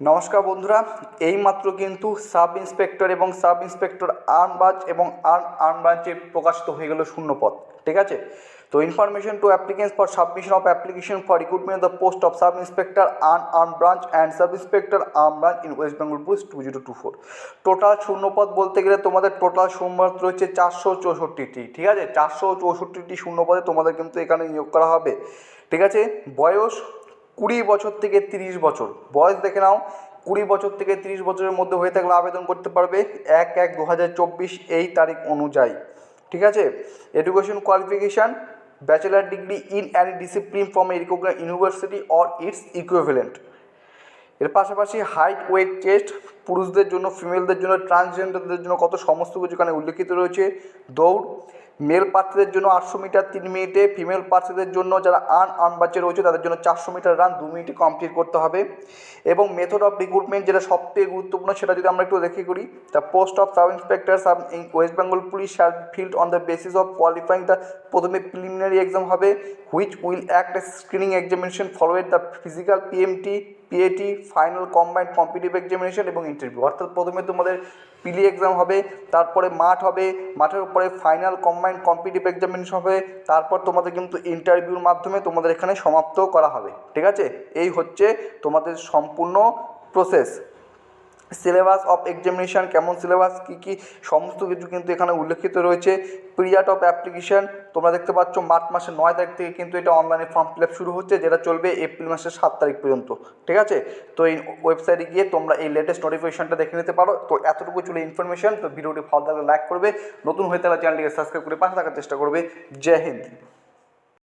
নমস্কার বন্ধুরা, এইমাত্র কিন্তু সাব ইন্সপেক্টর এবং সাব ইন্সপেক্টর আর্নবাজ এবং আর্ন আর্নবাজে প্রকাশিত হয়ে গেল শূন্য পদ ঠিক আছে? তো information to applicants for submission of application for recruitment the post of sub inspector armed armed branch and sub inspector armed branch in West Bengal police two zero two four total শূন্যপদ বলতে গেলে তোমাদের total শূন্যপদ রয়েছে চারশো চৌষট্টিটি, ঠিক আছে? চারশো চৌষট্টিটি শূন্যপদে তোমাদের কিন্তু এখানে নিয়োগ করা হবে, ঠিক আছে? বয়স কুড়ি বছর থেকে তিরিশ বছর। বয়স দেখে নাও, কুড়ি বছর থেকে তিরিশ বছরের মধ্যে হয়ে থাকলে আবেদন করতে পারবে এক এক দু হাজার চব্বিশ এই তারিখ অনুযায়ী। ঠিক আছে? Education qualification bachelor degree in any discipline from a university or its equivalent এর পাশাপাশি হাইট ওয়েট চেস্ট পুরুষদের জন্য ফিমেলদের জন্য ট্রান্সজেন্ডারদের জন্য কত সমস্ত কিছু এখানে উল্লেখিত রয়েছে। দৌড় মেল প্রার্থীদের জন্য আটশো মিটার তিন মিনিটে ফিমেল প্রার্থীদের জন্য যারা আন আন বাচ্চা রয়েছে, তাদের জন্য চারশো মিটার রান দু মিনিটে কমপ্লিট করতে হবে। এবং মেথড অফ রিক্রুটমেন্ট যেটা সবথেকে গুরুত্বপূর্ণ, সেটা যদি আমরা একটু দেখে করি the post of sub inspector sub West Bengal police shall filled on the basis of qualifying the প্রথমে প্রিলিমিনারি এক্সাম হবে which will act screening examination followed the physical PMT PAT final combined competitive examination এবং interview অর্থাৎ প্রথমে তোমাদের পিলি exam হবে, তারপরে মাঠ হবে, মাঠের উপরে ফাইনাল কম্বাইন্ড কম্পিটিভ এক্সামিনেশন হবে, তারপর তোমাদের কিন্তু ইন্টারভিউর মাধ্যমে তোমাদের এখানে সমাপ্ত করা হবে। ঠিক আছে? এই হচ্ছে তোমাদের সম্পূর্ণ প্রসেস সিলেবাস অফ এক্সামিনেশন, কেমন সিলেবাস, কী কী সমস্ত কিছু কিন্তু এখানে উল্লেখিত রয়েছে। পিরিয়ড অফ অ্যাপ্লিকেশন তোমরা দেখতে পাচ্ছ মার্চ মাসের নয় তারিখ থেকে কিন্তু এটা অনলাইনে ফর্ম ফিল আপ শুরু হচ্ছে, যেটা চলবে এপ্রিল মাসের সাত তারিখ পর্যন্ত, ঠিক আছে? তো এই ওয়েবসাইটে গিয়ে তোমরা এই লেটেস্ট নোটিফিকেশনটা দেখে নিতে পারো। তো এতটুকু ছিল ইনফরমেশন তো ভিডিওটি ভালো লাগলে লাইক করবে। নতুন হয়ে থাকলে চ্যানেলটিকে সাবস্ক্রাইব করে পাশে থাকার চেষ্টা করবে। জয় হিন্দ।